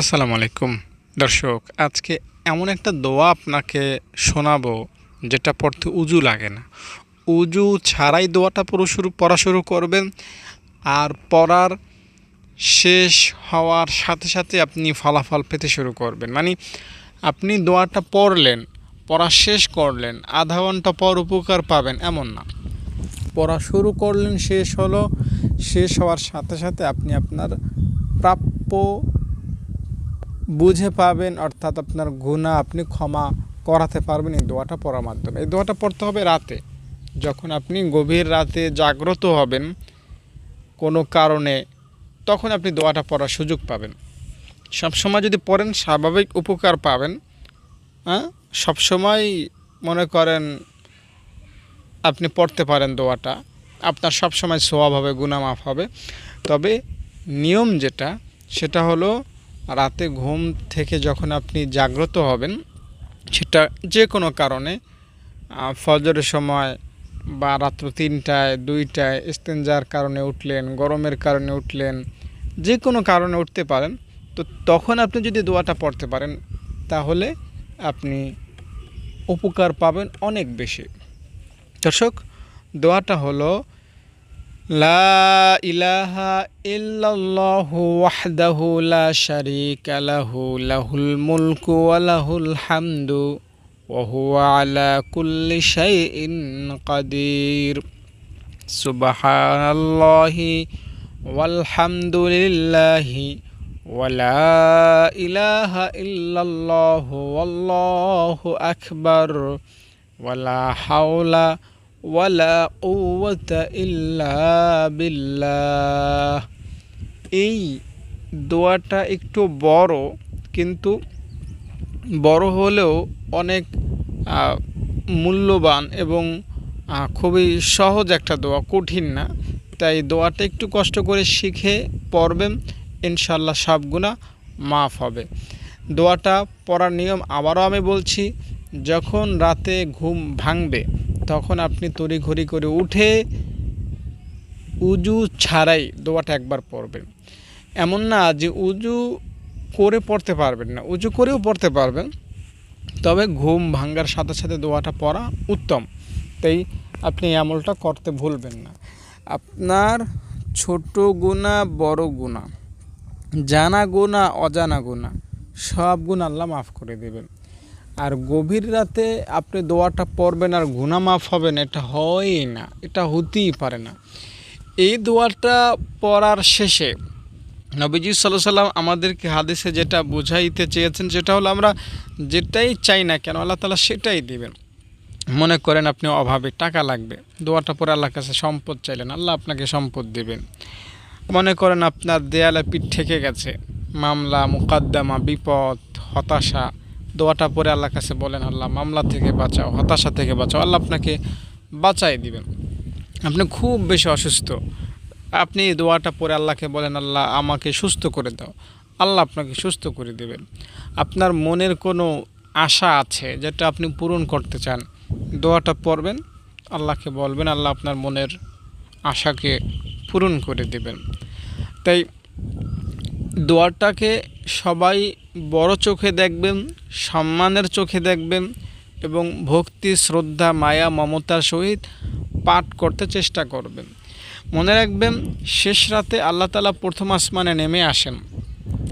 আসসালামু আলাইকুম। দর্শক, আজকে এমন একটা দোয়া আপনাকে শোনাবো, যেটা পড়তে উজু লাগে না। উজু ছাড়াই দোয়াটা পুরো শুরু, পড়া শুরু করবেন, আর পড়ার শেষ হওয়ার সাথে সাথে আপনি ফলাফল পেতে শুরু করবেন। মানে আপনি দোয়াটা পড়লেন, পড়া শেষ করলেন, আধা ঘণ্টা পর উপকার পাবেন, এমন না। পড়া শুরু করলেন, শেষ হলো, শেষ হওয়ার সাথে সাথে আপনি আপনার প্রাপ্য বুঝে পাবেন, অর্থাৎ আপনার গুণা আপনি ক্ষমা করাতে পারবেন এই দোয়াটা পড়ার মাধ্যমে। এই দোয়াটা পড়তে হবে রাতে। যখন আপনি গভীর রাতে জাগ্রত হবেন কোনো কারণে, তখন আপনি দোয়াটা পড়ার সুযোগ পাবেন। সবসময় যদি পড়েন, স্বাভাবিক উপকার পাবেন। হ্যাঁ? সবসময় মনে করেন আপনি পড়তে পারেন দোয়াটা। আপনার সবসময় সোয়াব হবে গুনামাফ হবে। তবে নিয়ম যেটা, সেটা হলো রাতে ঘুম থেকে যখন আপনি জাগ্রত হবেন, সেটা যে কোনো কারণে ফজরের সময় বা রাত্র তিনটায়, দুইটায় ইস্তেঞ্জার কারণে উঠলেন, গরমের কারণে উঠলেন যে কোনো কারণে উঠতে পারেন, তো তখন আপনি যদি দোয়াটা পড়তে পারেন, তাহলে আপনি উপকার পাবেন অনেক বেশি। দর্শক, দোয়াটা হলো লা ইলাহা ইল্লাল্লাহু ওয়াহদাহু লা শারীকা লাহু, লাহুল মুলকু ওয়া লাহুল হামদু, ওয়া হুয়া আলা কুল্লি শাইইন কাদির। সুবহানাল্লাহি ওয়ালহামদুলিল্লাহি ওয়ালা ইলাহা ইল্লাল্লাহু, ওয়াল্লাহু আকবার ওয়ালা হাওলা ওয়ালা কুওয়াতা ইল্লা বিল্লাহ এই দোয়াটা একটু বড়, কিন্তু বড় হলেও অনেক মূল্যবান এবং খুবই সহজ একটা দোয়া, কঠিন না। তাই দোয়াটা একটু কষ্ট করে শিখে পড়বেন ইনশাল্লাহ সব গুণা মাফ হবে। দোয়াটা পড়ার নিয়ম আবারও আমি বলছি, যখন রাতে ঘুম ভাঙবে তখন আপনি তড়িঘড়ি করে উঠে উজু ছাড়াই দোয়াটা একবার পড়বেন। এমন না যে উজু করে পড়তে পারবেন না, উজু করেও পড়তে পারবেন। তবে ঘুম ভাঙ্গার সাথে সাথে দোয়াটা পড়া উত্তম। তাই আপনি এই আমলটা করতে ভুলবেন না। আপনার ছোট গুণা, বড় গুণা, জানা গুণা, অজানা গুণা, সব গুণ আল্লাহ মাফ করে দেবেন। আর গভীর রাতে আপনি দোয়াটা পড়বেন আর গুণা মাফ হবেন, এটা হয়ই না, এটা হতেই পারে না। এই দোয়াটা পড়ার শেষে নবীজি সাল্লাহ সাল্লাম আমাদেরকে হাদিসে যেটা বোঝাইতে চেয়েছেন সেটা হলো, আমরা যেটাই চাই না কেন, আল্লাহ তালা সেটাই দিবেন। মনে করেন আপনি অভাবে টাকা লাগবে, দোয়াটা পরে আল্লাহর কাছে সম্পদ চাইলেন, আল্লাহ আপনাকে সম্পদ দেবেন। মনে করেন আপনার দেয়ালে পিঠ ঠেকে গেছে, মামলা, মুকাদ্দামা, বিপদ, হতাশা দোয়াটা পরে আল্লাহর কাছে বলেন, আল্লাহ মামলা থেকে বাঁচাও, হতাশা থেকে বাঁচাও, আল্লাহ আপনাকে বাঁচাই দিবেন। আপনি খুব বেশি অসুস্থ। আপনি দোয়াটা পরে আল্লাহকে বলেন, আল্লাহ আমাকে সুস্থ করে দাও। আল্লাহ আপনাকে সুস্থ করে দেবেন। আপনার মনের কোনো আশা আছে যেটা আপনি পূরণ করতে চান, দোয়াটা পড়বেন, আল্লাহকে বলবেন, আল্লাহ আপনার মনের আশাকে পূরণ করে দেবেন। তাই দোয়াটাকে সবাই বড় চোখে দেখবেন, সম্মানের চোখে দেখবেন এবং ভক্তি, শ্রদ্ধা, মায়া, মমতার সহিত পাঠ করতে চেষ্টা করবেন। মনে রাখবেন, শেষ রাতে আল্লাহ তালা প্রথম আসমানে নেমে আসেন।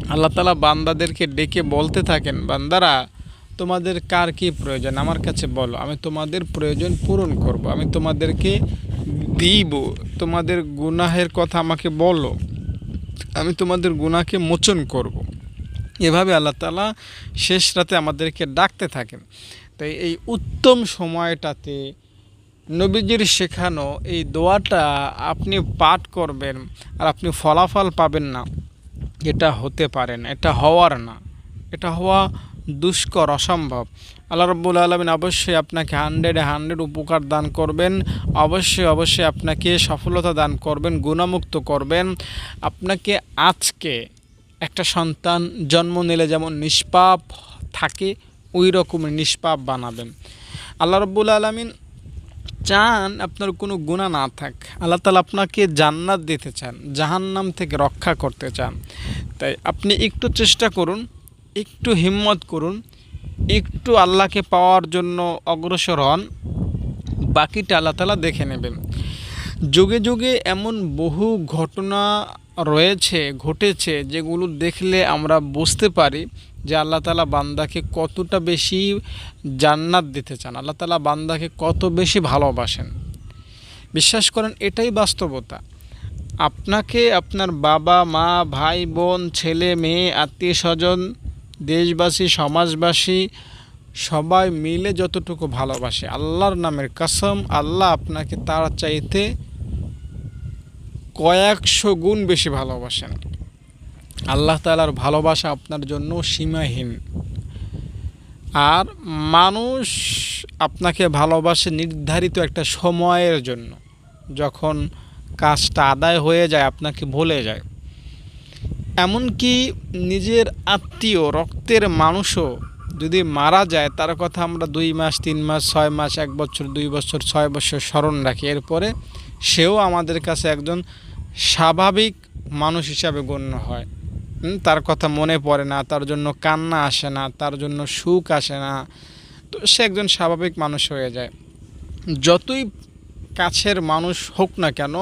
আল্লাহ তালা বান্দাদেরকে ডেকে বলতে থাকেন, বান্দারা, তোমাদের কার কি প্রয়োজন? আমার কাছে বলো, আমি তোমাদের প্রয়োজন পূরণ করব। আমি তোমাদেরকে দিব, তোমাদের গুনাহের কথা আমাকে বলো। আমি তোমাদের গুণাকে মোচন করব। এভাবে আল্লাহ তালা শেষ রাতে আমাদেরকে ডাকতে থাকেন। তাই এই উত্তম সময়টাতে নবীজির শেখানো এই দোয়াটা আপনি পাঠ করবেন আর আপনি ফলাফল পাবেন না। এটা হতে পারে না, এটা হওয়ার না। এটা হওয়া দুষ্কর, অসম্ভব। আল্লাহ রব্বুল আলমিন অবশ্যই আপনাকে হান্ড্রেডে হান্ড্রেড উপকার দান করবেন। অবশ্যই অবশ্যই আপনাকে সফলতা দান করবেন, গুণামুক্ত করবেন। আপনাকে আজকে একটা সন্তান জন্ম নিলে যেমন নিষ্পাপ থাকে, ওই রকম নিষ্পাপ বানাবেন। আল্লাহ রব্বুল আলমিন চান আপনার কোনো গুণা না থাক। আল্লাহ তালা আপনাকে জান্নাত দিতে চান, জাহান্নাম থেকে রক্ষা করতে চান। তাই আপনি একটু চেষ্টা করুন একটু হিম্মত করুন, একটু আল্লাহকে পাওয়ার জন্য অগ্রসর হন, বাকিটা আল্লাহ তালা দেখে নেবেন। যুগে যুগে এমন বহু ঘটনা রয়েছে, ঘটেছে, যেগুলো দেখলে আমরা বুঝতে পারি যে আল্লাহ তালা বান্দাকে কতটা বেশি জান্নাত দিতে চান, আল্লাহ তালা বান্দাকে কত বেশি ভালোবাসেন। বিশ্বাস করেন, এটাই বাস্তবতা। আপনাকে আপনার বাবা, মা, ভাই, বোন, ছেলে, মেয়ে আত্মীয় স্বজন দেশবাসী, সমাজবাসী, সবাই মিলে যতটুকু ভালোবাসে, আল্লাহর নামের কসম, আল্লাহ আপনাকে তার চাইতে কয়েকশো গুণ বেশি ভালোবাসেন। আল্লাহ তালার ভালোবাসা আপনার জন্য সীমাহীন। আর মানুষ আপনাকে ভালোবাসে নির্ধারিত একটা সময়ের জন্য। যখন কাজটা আদায় হয়ে যায়, আপনাকে ভুলে যায়। এমনকি নিজের আত্মীয়, রক্তের মানুষও যদি মারা যায়, তার কথা আমরা দুই মাস, তিন মাস, ছয় মাস, এক বছর, দুই বছর, ছয় বছর স্মরণ রাখি। এরপরে সেও আমাদের কাছে একজন স্বাভাবিক মানুষ হিসাবে গণ্য হয়। তার কথা মনে পড়ে না, তার জন্য কান্না আসে না, তার জন্য সুখ আসে না। তো সে একজন স্বাভাবিক মানুষ হয়ে যায়। যতই কাছের মানুষ হোক না কেন,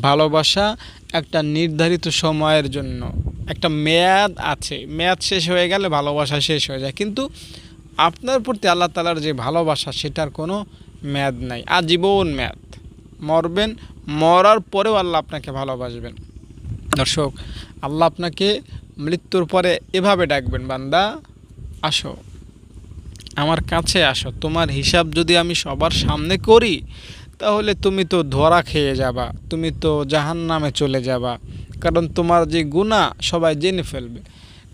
ভালোবাসা একটা নির্ধারিত সময়ের জন্য। একটা মেয়াদ আছে। মেয়াদ শেষ হয়ে গেলে ভালোবাসা শেষ হয়ে যায়। কিন্তু আপনার প্রতি আল্লাহ তালার যে ভালোবাসা, সেটার কোনো মেয়াদ নাই। আজীবন মেয়াদ। মরবেন, মরার পরেও আল্লাহ আপনাকে ভালোবাসবেন। দর্শক, আল্লাহ আপনাকে মৃত্যুর পরে এভাবে ডাকবেন, বান্দা, আসো। আমার কাছে আসো। তোমার হিসাব যদি আমি সবার সামনে করি, তাহলে তুমি তো ধরা খেয়ে যাবা। তুমি তো জাহান নামে চলে যাবা। কারণ তোমার যে গুণা সবাই জেনে ফেলবে।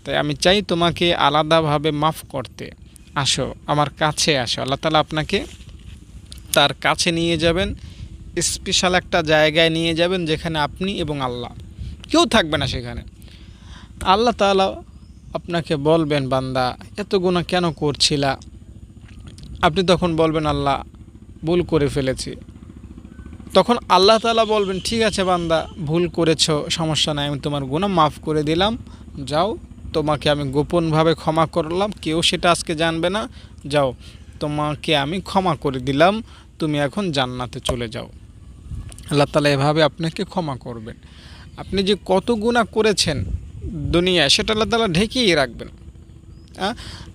তাই আমি চাই তোমাকে আলাদাভাবে মাফ করতে। আসো, আমার কাছে আসো। আল্লাহ তালা আপনাকে তার কাছে নিয়ে যাবেন স্পেশাল একটা জায়গায় নিয়ে যাবেন যেখানে আপনি এবং আল্লাহ। কেউ থাকবে না সেখানে। আল্লাহ তাআলা আপনাকে বলবেন, বান্দা, এত গুণা কেন করছিলা? আপনি তখন বলবেন, আল্লাহ, ভুল করে ফেলেছি। তখন আল্লাহ তাআলা বলবেন, ঠিক আছে বান্দা, ভুল করেছ, সমস্যা নাই, আমি তোমার গুণা মাফ করে দিলাম। যাও, তোমাকে আমি গোপনভাবে ক্ষমা করলাম, কেউ সেটা আজকে জানবে না। যাও, তোমাকে আমি ক্ষমা করে দিলাম, তুমি এখন জান্নাতে চলে যাও। আল্লাহ তালা এভাবে আপনাকে ক্ষমা করবেন। আপনি যে কত গুণা করেছেন দুনিয়ায়, সেটা আল্লাহ তালা ঢেকেই রাখবেন।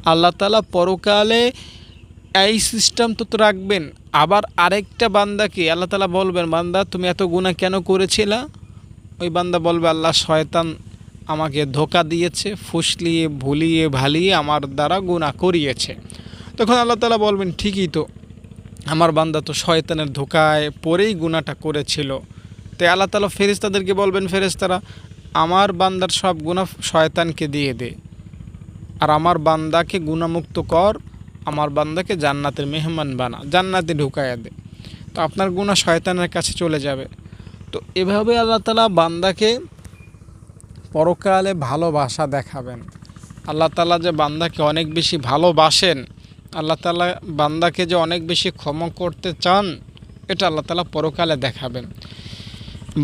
আল্লাহ তালা পরকালে এই সিস্টেম তো তো রাখবেন। আবার আরেকটা বান্দাকে আল্লাহ তালা বলবেন, বান্দা, তুমি এত গুণা কেন করেছিলা? ওই বান্দা বলবে, আল্লাহ শয়তান আমাকে ধোকা দিয়েছে, ফুসলিয়ে, ভুলিয়ে, ভালিয়ে আমার দ্বারা গুণা করিয়েছে। তখন আল্লাহ তালা বলবেন, ঠিকই তো, আমার বান্দা তো শয়তানের ধোকায় পরেই গুণাটা করেছিল। তাই আল্লাহ তালা ফেরেস্তাদেরকে বলবেন ফেরেস্তারা আমার বান্দার সব গুণা শয়তানকে দিয়ে দে, আর আমার বান্দাকে গুণামুক্ত কর আমার বান্দাকে জান্নাতের মেহমান বানা, জান্নাতে ঢুকাইয়া দে। তো আপনার গুণা শয়তানের কাছে চলে যাবে। তো এভাবে আল্লাহ তালা বান্দাকে পরকালে ভালোবাসা দেখাবেন। আল্লাহ তালা যে বান্দাকে অনেক বেশি ভালোবাসেন, আল্লাহ তালা বান্দাকে যে অনেক বেশি ক্ষমা করতে চান, এটা আল্লাহ তালা পরকালে দেখাবেন।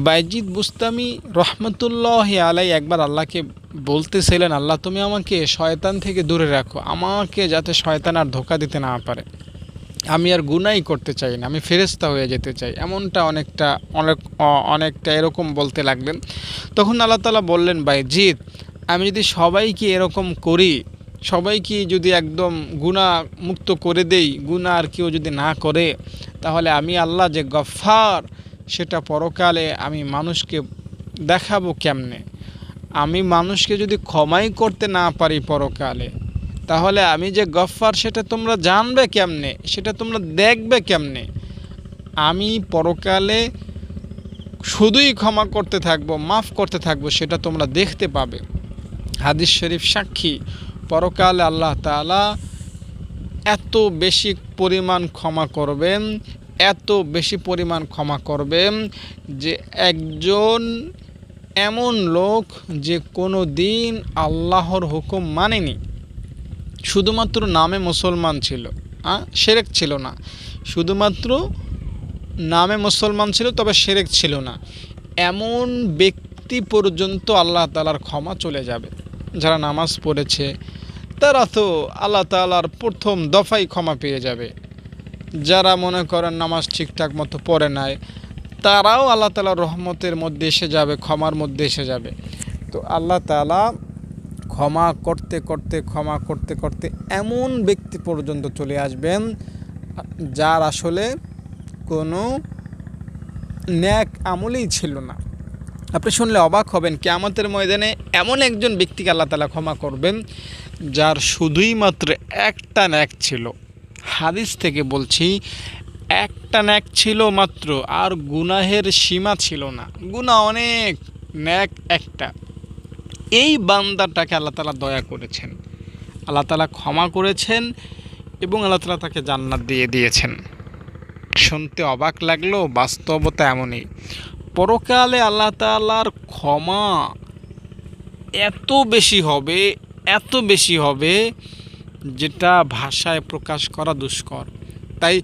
বাইজিদ বুস্তামি রহমতুল্লাহ আলাই একবার আল্লাহকে বলতেছিলেন, আল্লাহ, তুমি আমাকে শয়তান থেকে দূরে রাখো। আমাকে যাতে শয়তান আর ধোকা দিতে না পারে। আমি আর গুনাই করতে চাই না। আমি ফেরেস্তা হয়ে যেতে চাই। এমনটা অনেকটা, অনেক অনেকটা এরকম বলতে লাগলেন। তখন আল্লাহ তালা বললেন বাইজিৎ আমি যদি সবাইকে এরকম করি, সবাইকে যদি একদম গুণা মুক্ত করে দেই গুণা আর কেউ যদি না করে, তাহলে আমি আল্লাহ যে গফার সেটা পরকালে আমি মানুষকে দেখাবো কেমনে? আমি মানুষকে যদি ক্ষমাই করতে না পারি পরকালে, তাহলে আমি যে গফ্ফার, সেটা তোমরা জানবে কেমনে? সেটা তোমরা দেখবে কেমনে? আমি পরকালে শুধুই ক্ষমা করতে থাকব, মাফ করতে থাকব, সেটা তোমরা দেখতে পাবে। হাদিস শরীফ সাক্ষী, পরকালে আল্লাহ তাআলা এত বেশি পরিমাণ ক্ষমা করবেন, এত বেশি পরিমাণ ক্ষমা করবেন যে একজন এমন লোক যে কোনো দিন আল্লাহর হুকুম মানেনি। শুধুমাত্র নামে মুসলমান ছিল হ্যাঁ সেরেক ছিল না। শুধুমাত্র নামে মুসলমান ছিল, তবে সেরেক ছিল না। এমন ব্যক্তি পর্যন্ত আল্লাহ তালার ক্ষমা চলে যাবে। যারা নামাজ পড়েছে, তারা তো আল্লাহ তালার প্রথম দফাই ক্ষমা পেয়ে যাবে। যারা মনে করেন নামাজ ঠিকঠাক মতো পড়ে নাই তারাও আল্লাহ তালার রহমতের মধ্যে এসে যাবে, ক্ষমার মধ্যে এসে যাবে। তো আল্লাহ তালা ক্ষমা করতে করতে, ক্ষমা করতে করতে এমন ব্যক্তি পর্যন্ত চলে আসবেন, যার আসলে কোনো ন্যাক আমলেই ছিল না। আপনি শুনলে অবাক হবেন, কেয়ামতের ময়দানে এমন একজন ব্যক্তিকে আল্লাহ তালা ক্ষমা করবেন, যার শুধুই মাত্র একটা ন্যাক ছিল। হাদিস থেকে বলছি একটা ন্যাক ছিল মাত্র, আর গুনাহের সীমা ছিল না। গুনাহ অনেক, ন্যাক একটা। এই বান্দাটাকে আল্লাহ তালা দয়া করেছেন। আল্লাহ তালা ক্ষমা করেছেন এবং আল্লাহ তালা তাকে জান্নাত দিয়ে দিয়েছেন। শুনতে অবাক লাগল, বাস্তবতা এমনই। পরকালে আল্লাহ তালার ক্ষমা এত বেশি হবে, এত বেশি হবে, যেটা ভাষায় প্রকাশ করা দুষ্কর। তাই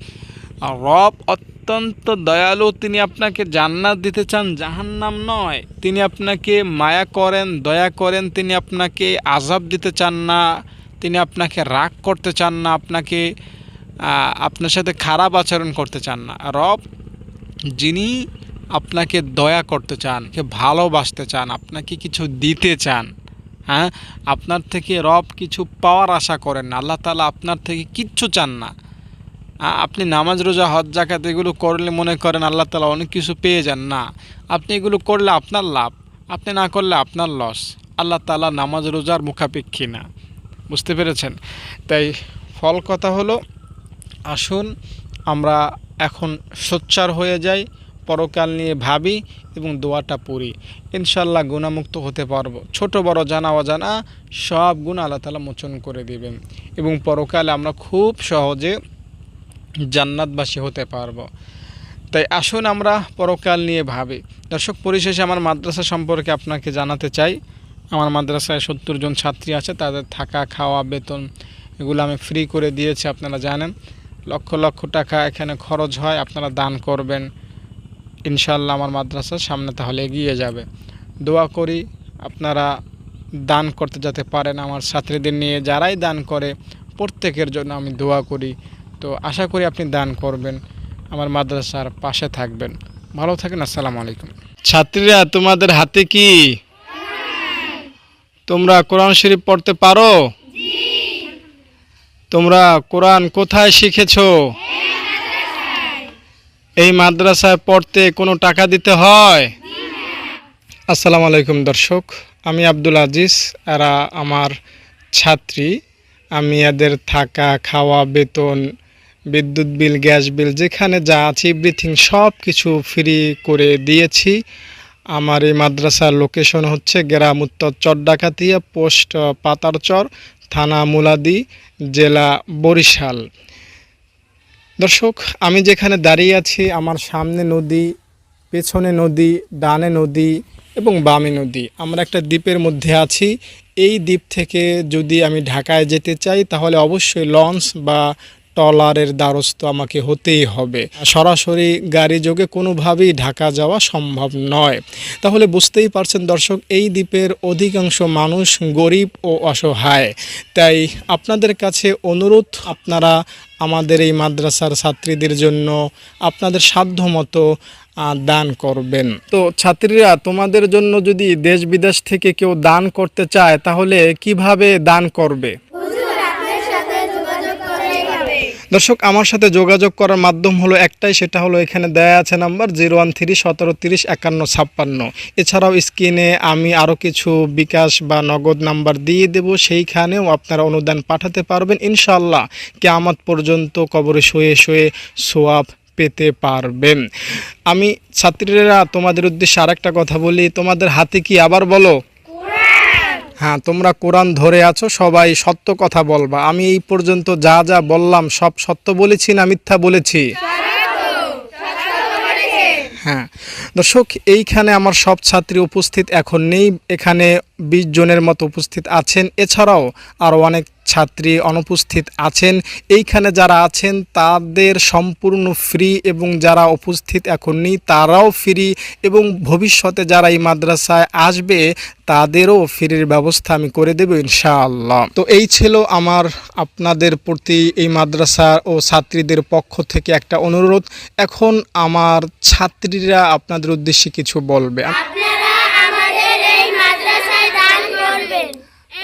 রব অত্যন্ত দয়ালু, তিনি আপনাকে জান্নাত দিতে চান, জাহান্নাম নয়। তিনি আপনাকে মায়া করেন, দয়া করেন, তিনি আপনাকে আজাব দিতে চান না, তিনি আপনাকে রাগ করতে চান না, আপনাকে আপনার সাথে খারাপ আচরণ করতে চান না। রব, যিনি আপনাকে দয়া করতে চান, কে ভালোবাসতে চান, আপনাকে কিছু দিতে চান হ্যাঁ? আপনার থেকে রব কিছু পাওয়ার আশা করেন না। আল্লাহ তালা আপনার থেকে কিচ্ছু চান না। আপনি নামাজ, রোজা, হজ জাকাত এগুলো করলে মনে করেন আল্লাহ তালা অনেক কিছু পেয়ে যান। না, আপনি এগুলো করলে আপনার লাভ, আপনি না করলে আপনার লস। আল্লাহ তালা নামাজ, রোজার মুখাপেক্ষী না। বুঝতে পেরেছেন? তাই ফল কথা হলো, আসুন আমরা এখন সোচ্চার হয়ে যাই, পরকাল নিয়ে ভাবি এবং দোয়াটা পড়ি। ইনশাল্লাহ গুণামুক্ত হতে পারব। ছোট, বড়, জানা, অজানা সব গুণ আল্লাহ তালা মোচন করে দেবেন। এবং পরকালে আমরা খুব সহজে জান্নাতবাসী হতে পারব। তাই আসুন আমরা পরকাল নিয়ে ভাবি। দর্শক, পরিশেষে আমার মাদ্রাসা সম্পর্কে আপনাকে জানাতে চাই। আমার মাদ্রাসায় সত্তর জন ছাত্রী আছে, তাদের থাকা, খাওয়া, বেতন এগুলো আমি ফ্রি করে দিয়েছি, আপনারা জানেন। লক্ষ লক্ষ টাকা এখানে খরচ হয়, আপনারা দান করবেন। ইনশাল্লাহ আমার মাদ্রাসার সামনে তাহলে এগিয়ে যাবে। দোয়া করি আপনারা দান করতে যাতে পারেন, আমার ছাত্রীদের নিয়ে যারাই দান করে, প্রত্যেকের জন্য আমি দোয়া করি। তো আশা করি আপনি দান করবেন, আমার মাদ্রাসার পাশে থাকবেন। ভালো থাকেন, আসসালামু আলাইকুম। ছাত্রীরা, তোমাদের হাতে কি? তোমরা কোরআন শরীফ পড়তে পারো? তোমরা কোরআন কোথায় শিখেছ? এই মাদ্রাসায় পড়তে কোনো টাকা দিতে হয়? আসসালামু আলাইকুম, দর্শক। আমি আব্দুল আজিজ, এরা আমার ছাত্রী। আমি এদের থাকা, খাওয়া, বেতন বিদ্যুৎ বিল, গ্যাস বিল, যেখানে যা আছে এভরিথিং সব কিছু ফ্রি করে দিয়েছি। আমার এই মাদ্রাসার লোকেশন হচ্ছে গ্রাম উত্তর চর ডাকাতিয়া পোস্ট পাতারচর, থানা মুলাদি, জেলা বরিশাল। দর্শক, আমি যেখানে দাঁড়িয়ে আছি, আমার সামনে নদী, পেছনে নদী, ডানে নদী এবং বামে নদী। আমরা একটা দ্বীপের মধ্যে আছি। এই দ্বীপ থেকে যদি আমি ঢাকায় যেতে চাই, তাহলে অবশ্যই লঞ্চ বা ট্রলারের দ্বারস্থ আমাকে হতেই হবে। সরাসরি গাড়ি যোগে কোনোভাবেই ঢাকা যাওয়া সম্ভব নয়। তাহলে বুঝতেই পারছেন দর্শক, এই দ্বীপের অধিকাংশ মানুষ গরিব ও অসহায়। তাই আপনাদের কাছে অনুরোধ, আপনারা আমাদের এই মাদ্রাসার ছাত্রীদের জন্য আপনাদের সাধ্য মতো দান করবেন। তো ছাত্রীরা, তোমাদের জন্য যদি দেশ বিদেশ থেকে কেউ দান করতে চায়, তাহলে কীভাবে দান করবে? দর্শক, আমার সাথে যোগাযোগ করার মাধ্যম হলো একটাই, সেটা হলো এখানে দেয়া আছে নাম্বার জিরো ওয়ান থ্রি সতেরো তিরিশ একান্ন ছাপ্পান্ন। এছাড়াও স্ক্রিনে আমি আরও কিছু বিকাশ বা নগদ নাম্বার দিয়ে দেব, সেইখানেও আপনারা অনুদান পাঠাতে পারবেন। ইনশাল্লাহ কেয়ামত পর্যন্ত কবরে শুয়ে শুয়ে সোয়াব পেতে পারবেন। আমি ছাত্রীরা, তোমাদের উদ্দেশ্যে আরেকটা কথা বলি, তোমাদের হাতে কি আবার বলো? হ্যাঁ তোমরা কোরআন ধরে আছো, সবাই সত্য কথা বলবা। আমি এই পর্যন্ত যা যা বললাম, সব সত্য বলেছি না মিথ্যা বলেছি? হ্যাঁ। দর্শক, এইখানে আমার সব ছাত্রী উপস্থিত এখন নেই, এখানে বিশ জনের মতো উপস্থিত আছেন। এছাড়াও আরও অনেক ছাত্রী অনুপস্থিত আছেন। এইখানে যারা আছেন, তাদের সম্পূর্ণ ফ্রি এবং যারা উপস্থিত এখন নেই, তারাও ফ্রি এবং ভবিষ্যতে যারা এই মাদ্রাসায় আসবে, তাদেরও ফ্রির ব্যবস্থা আমি করে দেব ইনশাআল্লাহ। তো এই ছিল আমার, আপনাদের প্রতি এই মাদ্রাসা ও ছাত্রীদের পক্ষ থেকে একটা অনুরোধ। এখন আমার ছাত্রীরা আপনাদের উদ্দেশ্যে কিছু বলবে আপনারা আমাদের এই মাদ্রাসায় দান করবেন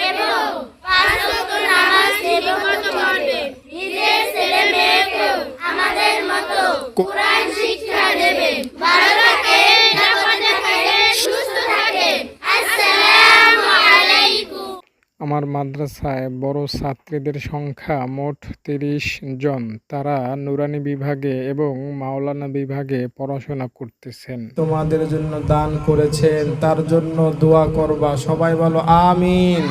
এবং পাঁচ ওয়াক্ত নামাজ নিয়মিত করবেন নিজের ছেলে মেয়েকেও আমাদের মতো কোরআন শিক্ষা দেবেন ভালো সুস্থ আসসালামু আলাইকুম। আমার মাদ্রাসায় বড় ছাত্রীদের সংখ্যা মোট তিরিশ জন। তারা নুরানি বিভাগে এবং মাওলানা বিভাগে পড়াশোনা করতেছেন। তোমাদের জন্য দান করেছেন তার জন্য দোয়া করবা। সবাই বলো আমিন।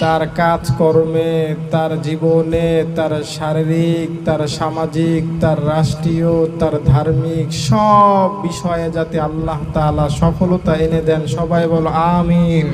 তার কাজকর্মে, তার জীবনে, তার শারীরিক, তার সামাজিক, তার রাষ্ট্রীয়, তার ধার্মিক সব বিষয়ে যাতে আল্লাহ তালা সফলতা এনে দেন, সবাই বলো আমিন।